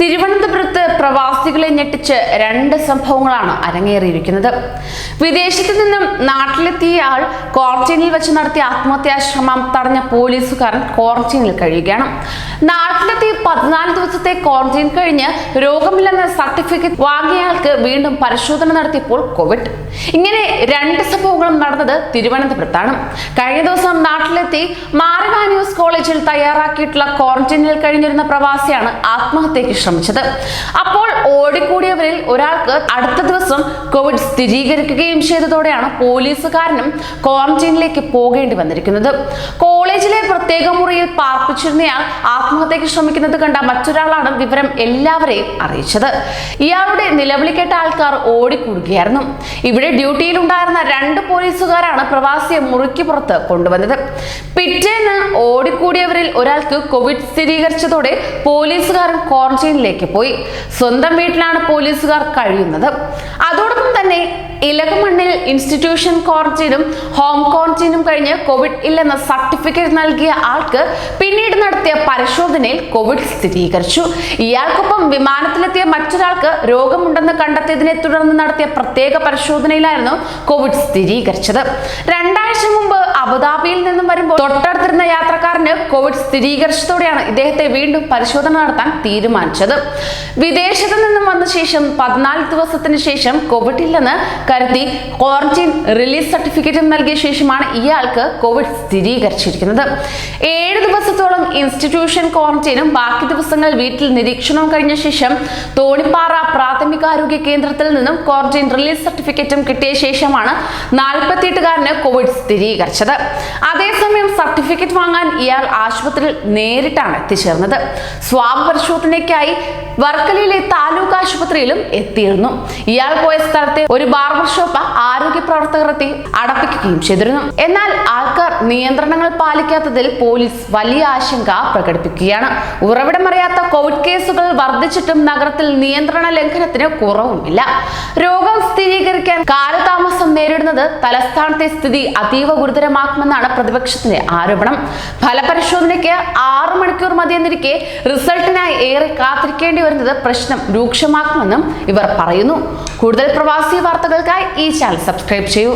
തിരുവനന്തപുരത്ത് പ്രവാസികളെ ഞെട്ടിച്ച് രണ്ട് സംഭവങ്ങളാണ് അരങ്ങേറിയിരിക്കുന്നത്. വിദേശത്ത് നിന്നും നാട്ടിലെത്തിയ ആൾ ക്വാറന്റൈനിൽ വെച്ച് നടത്തിയ ആത്മഹത്യാശ്രമം തടഞ്ഞ പോലീസുകാരൻ ക്വാറന്റൈനിൽ കഴിയുകയാണ്. നാട്ടിലെത്തി പതിനാല് ദിവസത്തെ ക്വാറന്റൈൻ കഴിഞ്ഞ് രോഗമില്ലെന്ന സർട്ടിഫിക്കറ്റ് വാങ്ങിയയാൾക്ക് വീണ്ടും പരിശോധന നടത്തിയപ്പോൾ കോവിഡ്. ഇങ്ങനെ രണ്ട് സംഭവങ്ങളും നടന്നത് തിരുവനന്തപുരത്താണ്. കഴിഞ്ഞ ദിവസം നാട്ടിലെത്തി മാറിവാന്യൂസ് കോളേജിൽ തയ്യാറാക്കിയിട്ടുള്ള ക്വാറന്റൈനിൽ കഴിഞ്ഞിരുന്ന പ്രവാസിയാണ് ആത്മഹത്യക്ക് ശ്രമിച്ചത്. അപ്പോൾ ഓടിക്കൂടിയവരിൽ ഒരാൾക്ക് അടുത്ത ദിവസം കോവിഡ് സ്ഥിരീകരിക്കുകയും ചെയ്തതോടെയാണ് പോലീസുകാരനും ക്വാറന്റൈനിലേക്ക് പോകേണ്ടി വന്നിരിക്കുന്നത്. കോളേജിലെ പ്രത്യേക മുറിയിൽ പാർപ്പിച്ചിരുന്നയാൾ ആത്മഹത്യക്ക് ശ്രമിക്കുന്നത് കണ്ട മറ്റൊരാളാണ് വിവരം എല്ലാവരെയും അറിയിച്ചത്. ഇയാളുടെ നിലവിളി കേട്ട ആൾക്കാർ ഓടിക്കൂടുകയായിരുന്നു. ഇവിടെ ഡ്യൂട്ടിയിലുണ്ടായിരുന്ന രണ്ട് പോലീസുകാരാണ് പ്രവാസിയെ മുറിക്ക് പുറത്ത് കൊണ്ടുവന്നത്. പിറ്റേന്ന് ഓടിക്കൂടിയവരിൽ ഒരാൾക്ക് കോവിഡ് സ്ഥിരീകരിച്ചതോടെ പോലീസുകാരൻ ക്വാറന്റൈനിലേക്ക് പോയി. സ്വന്തം വീട്ടിലാണ് പോലീസുകാർ കഴിയുന്നത്. അതോടൊപ്പം തന്നെ ഇലകമണ്ണിൽ ഇൻസ്റ്റിറ്റ്യൂഷൻ ക്വാറന്റൈനും ഹോം ക്വാറന്റൈനും കഴിഞ്ഞ് കോവിഡ് ഇല്ലെന്ന സർട്ടിഫിക്കറ്റ് നൽകിയ ആൾക്ക് പിന്നീട് നടത്തിയ പരിശോധനയിൽ കോവിഡ് സ്ഥിരീകരിച്ചു. ഇയാൾക്കൊപ്പം വിമാനത്തിലെത്തിയ മറ്റൊരാൾക്ക് രോഗമുണ്ടെന്ന് കണ്ടെത്തിയതിനെ തുടർന്ന് നടത്തിയ പ്രത്യേക പരിശോധനയിലായിരുന്നു കോവിഡ് സ്ഥിരീകരിച്ചത്. രണ്ടാഴ്ച മുമ്പ് അബുദാബിയിൽ നിന്നും വരുമ്പോൾ തൊട്ടടുത്തിരുന്ന യാത്രക്കാരന് കോവിഡ് സ്ഥിരീകരിച്ചതോടെയാണ് ഇദ്ദേഹത്തെ വീണ്ടും പരിശോധന നടത്താൻ തീരുമാനിച്ചത്. വിദേശത്ത് നിന്നും വന്ന ശേഷം പതിനാല് ദിവസത്തിന് ശേഷം കോവിഡ് ഇല്ലെന്ന് കരുതി ക്വാറന്റൈൻ റിലീസ് സർട്ടിഫിക്കറ്റും നൽകിയ ശേഷമാണ് ഇയാൾക്ക് കോവിഡ് സ്ഥിരീകരിച്ചിരിക്കുന്നത്. ഏഴ് ദിവസത്തോളം ഇൻസ്റ്റിറ്റ്യൂഷൻ ക്വാറന്റൈനും ബാക്കി ദിവസങ്ങൾ വീട്ടിൽ നിരീക്ഷണവും കഴിഞ്ഞ ശേഷം തോണിപ്പാറ പ്രാഥമികാരോഗ്യ കേന്ദ്രത്തിൽ നിന്നും ക്വാറന്റൈൻ റിലീസ് സർട്ടിഫിക്കറ്റും കിട്ടിയ ശേഷമാണ് നാൽപ്പത്തിയെട്ടുകാരന് കോവിഡ് സ്ഥിരീകരിച്ചത്. അതേസമയം സർട്ടിഫിക്കറ്റ് വാങ്ങാൻ ഇയാൾ ആശുപത്രിയിൽ നേരിട്ടാണ് എത്തിച്ചേർന്നത്. സ്വാബ് പരിശോധനയ്ക്കായി വർക്കലയിലെ താലൂക്ക് ആശുപത്രിയിലും എത്തിയിരുന്നു. ഇയാൾ പോയ സ്ഥലത്തെ ഒരു ബാർബർ ഷോപ്പ് ആരോഗ്യ പ്രവർത്തകർ എത്തി അടപ്പിക്കുകയും ചെയ്തിരുന്നു. എന്നാൽ ആൾക്കാർ നിയന്ത്രണങ്ങൾ പാലിക്കാത്തതിൽ പോലീസ് വലിയ ആശങ്ക പ്രകടിപ്പിക്കുകയാണ്. ഉറവിടമറിയാത്ത കോവിഡ് കേസുകൾ വർദ്ധിച്ചിട്ടും നഗരത്തിൽ നിയന്ത്രണ ലംഘനത്തിന് കുറവുമില്ല. രോഗം സ്ഥിരീകരിക്കാൻ കാലതാമസം നേരിടുന്നത് തലസ്ഥാനത്തെ സ്ഥിതി അതീവ ഗുരുതരമാക്കുമെന്നാണ് പ്രതിപക്ഷത്തിന്റെ ആരോപണം. ഫലപരിശോധനയ്ക്ക് ആറ് മണിക്കൂർ മതിയെന്നിരിക്കെ റിസൾട്ടിനായി ഏറെ കാത്തിരിക്കേണ്ടി വരുന്നത് പ്രശ്നം രൂക്ഷമാക്കുമെന്നും ഇവർ പറയുന്നു. കൂടുതൽ പ്രവാസി വാർത്തകൾക്കായി ഈ ചാനൽ സബ്സ്ക്രൈബ് ചെയ്യൂ.